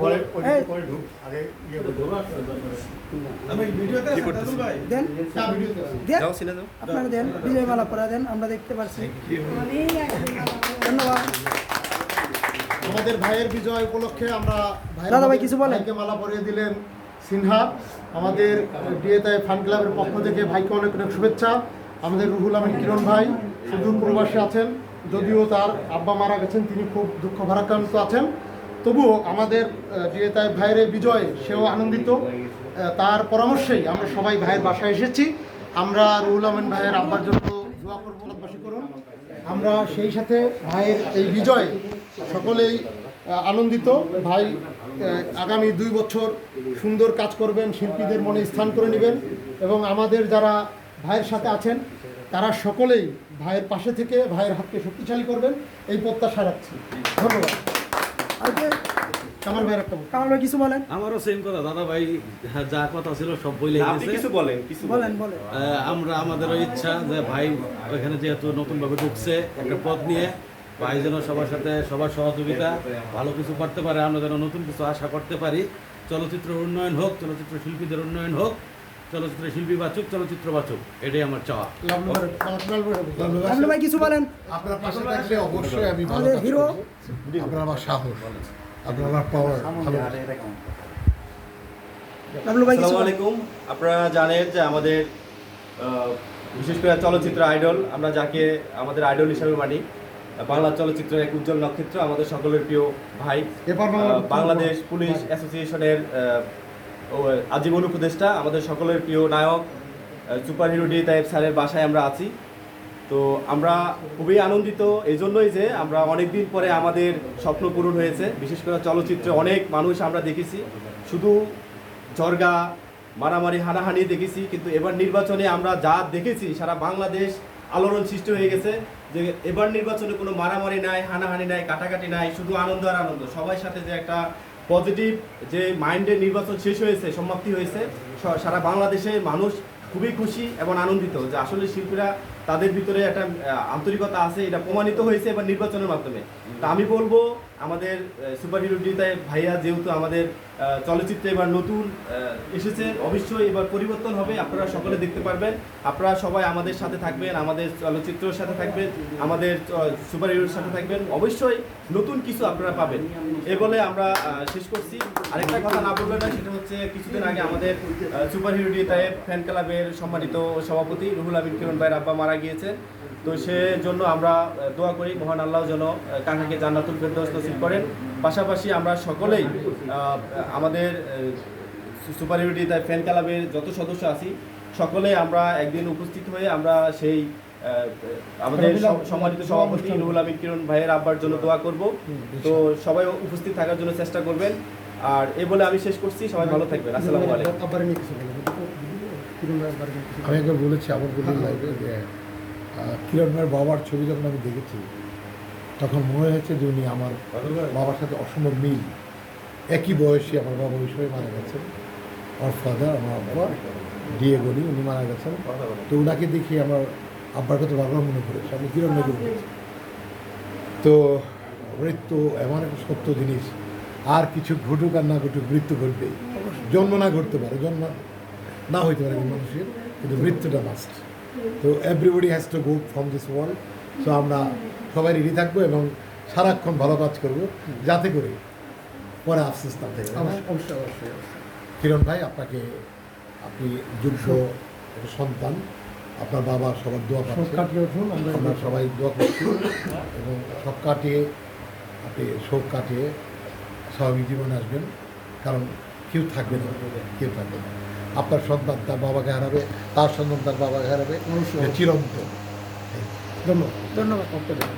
পরে পরে ঢুক আগে ইয়ে? দেন। না, ভিডিওতে আপনারা দেন। বিজয় মালা পরা দেন। আমরা দেখতে পারছি। ধন্যবাদ। আমাদের ভাইয়ের বিজয় উপলক্ষে আমরা দাদা ভাই কিছু বলেন। মালা পরিয়ে দিলেন সিনহা। আমাদের ডিএতাই ফান ক্লাবের পক্ষ থেকে ভাইকে অনেক অনেক শুভেচ্ছা। আমাদের রুহুল আমিন কিরণ ভাই সুদূর প্রবাসী আছেন। যদিও তার আব্বা মারা গেছেন, তিনি খুব দুঃখ ভারাক্রান্ত আছেন। তবুও আমাদের ডিএতাই ভাইয়ের বিজয়, সেও আনন্দিত। তার পরামর্শেই আমরা সবাই ভাইয়ের বাসায় এসেছি। আমরা রুহুল আমিন ভাইয়ের আব্বার জন্য দোয়া করব করুন। আমরা সেই সাথে ভাইয়ের এই বিজয় সকলেই আনন্দিত। ভাই আগামী দুই বছর সুন্দর কাজ করবেন, শিল্পীদের মনে স্থান করে নেবেন এবং আমাদের যারা ভাইয়ের সাথে আছেন তারা সকলেই ভাইয়ের পাশে থেকে ভাইয়ের হাতকে শক্তিশালী করবেন এই প্রত্যাশা রাখছি। ধন্যবাদ। কামাল ভাইয়ের একটা কামাল ভাই কিছু বলেন? আমারও সেম কথা দাদা ভাই যা কথা ছিল সব বলে আপনি কিছু বলেন কিছু বলেন। বলেন আমরা আমাদেরও ইচ্ছা যে ভাই ওইখানে যেহেতু নতুনভাবে ঢুকছে একটা পথ নিয়ে ভাই যেন সবার সাথে সবার সহযোগিতা ভালো কিছু করতে পারে আমরা যেন নতুন কিছু আশা করতে পারি। চলচ্চিত্র উন্নয়ন হোক চলচ্চিত্র শিল্পীদের উন্নয়ন হোক চলচ্চিত্র শিল্পী বাচক চলচ্চিত্র বাচক এটাই আমার চাওয়া। ভাই কিছু বলেন? আপনার পাশে থাকলে অবশ্যই আমি ভালো আমাদের হিরো? আপনার আমার সাহস। আপনার আমার পাওয়ার ভালো লাভলু ভাই কিছু আসসালামু আলাইকুম। আপনারা জানেন যে আমাদের বিশেষ করে চলচ্চিত্র আইডল আমরা যাকে আমাদের আইডল হিসাবে মানি বাংলা চলচ্চিত্রের এক উজ্জ্বল নক্ষত্র আমাদের সকলের প্রিয় ভাই বাংলাদেশ পুলিশ অ্যাসোসিয়েশনের আজীবন উপদেষ্টা, আমাদের সকলের প্রিয় নায়ক সুপার হিরো ডি তাইব স্যারের বাসায় আমরা আছি। তো আমরা খুবই আনন্দিত এই জন্যই যে আমরা অনেক দিন পরে আমাদের স্বপ্ন পূরণ হয়েছে। বিশেষ করে চলচ্চিত্রে অনেক মানুষ আমরা দেখেছি। শুধু জর্গা মারামারি, হানাহানি দেখেছি, কিন্তু এবার নির্বাচনে আমরা যা দেখেছি, সারা বাংলাদেশ আলোড়ন সৃষ্টি হয়ে গেছে যে এবার নির্বাচনে কোনো মারামারি নাই, হানাহানি নাই, কাটাকাটি নাই, শুধু আনন্দ আর আনন্দ। সবার সাথে যে একটা পজিটিভ যে মাইন্ডের নির্বাচন শেষ হয়েছে সমাপ্তি হয়েছে সারা বাংলাদেশের মানুষ খুবই খুশি এবং আনন্দিত যে আসলে শিল্পীরা তাদের ভিতরে একটা আন্তরিকতা আছে, এটা প্রমাণিত হয়েছে এবার নির্বাচনের মাধ্যমে। তা আমি বলব, আমাদের সুপার হিরো ডিতায় ভাইয়া যেহেতু আমাদের চলচ্চিত্রে এবার নতুন এসেছে, অবশ্যই এবার পরিবর্তন হবে, আপনারা সকলে দেখতে পারবেন। আপনারা সবাই আমাদের সাথে থাকবেন, আমাদের চলচ্চিত্রের সাথে থাকবেন, আমাদের সুপার হিরোর সাথে থাকবেন। অবশ্যই নতুন কিছু আপনারা পাবেন। এ বলে আমরা শেষ করছি। আরেকটা কথা না বলবেন না, সেটা হচ্ছে কিছুদিন আগে আমাদের সুপার হিরো ডিতায় ফ্যান ক্লাবের সম্মানিত সভাপতি রুহুল আমিন কিরণ ভাইয়ের আব্বা মারা গিয়েছে। তো সে জন্য আমরা দোয়া করি মহান আল্লাহ যেন কাকাকে জান্নাতুল ফেরদৌস নসিব করেন। পাশাপাশি আমরা সকলেই আমাদের সুপার হিরোটি তাই ফ্যান ক্লাবের যত সদস্য আছি সকলে আমরা একদিন উপস্থিত হয়ে আমরা সেই আমাদের সম্মানিত সভাপতি রুহুল আমিন কিরণ ভাইয়ের আব্বার জন্য দোয়া করব। তো সবাই উপস্থিত থাকার জন্য চেষ্টা করবেন। আর এ বলে আমি শেষ করছি। সবাই ভালো থাকবেন। আসসালামু আলাইকুম। আমি একবার বলেছি আমার বলি লাইভে যে আহ, কিরণ ভাইয়ের বাবার ছবি যখন আমি দেখেছি তখন মনে হয়েছে যে উনি আমার বাবার সাথে অসম্ভব মিল। একই বয়সী আমার বাবা ওই সময় মারা গেছেন। আমার ফাদার আমার বাবা ডিএ গনি উনি মারা গেছেন। তো ওনাকে দেখে আমার আব্বার কথা বারবার মনে পড়েছে। আমি কিরণ বলেছি? তো মৃত্যু এমন একটা সত্য জিনিস। আর কিছু ঘটুক আর না ঘটুক মৃত্যু ঘটবেই। জন্ম না ঘটতে পারে জন্ম না হইতে পারে মানুষের কিন্তু মৃত্যুটা মাস্ট তো everybody has to go from this world so আমরা সবাই রেডি থাকব এবং সারাক্ষণ ভালো কাজ করব যাতে করে পরে আফসোস না থাকে অবশ্যই। কিরণ ভাই আপনাকে আপনি যোগ্য সন্তান। আপনার বাবা সবার দোয়া পাচ্ছে কাটিয়ে উঠুন আমরা আমরা সবাই দোয়া করছি। এবং সব কাটিয়ে আপনি শোক কাটিয়ে স্বাভাবিক জীবনে আসবেন। কারণ কেউ থাকবে না কেউ থাকবে না। আপনার সন্তান তার বাবাকে হারাবে তার সন্তান তার বাবাকে হারাবে চিরন্ত ধন্যবাদ। ধন্যবাদ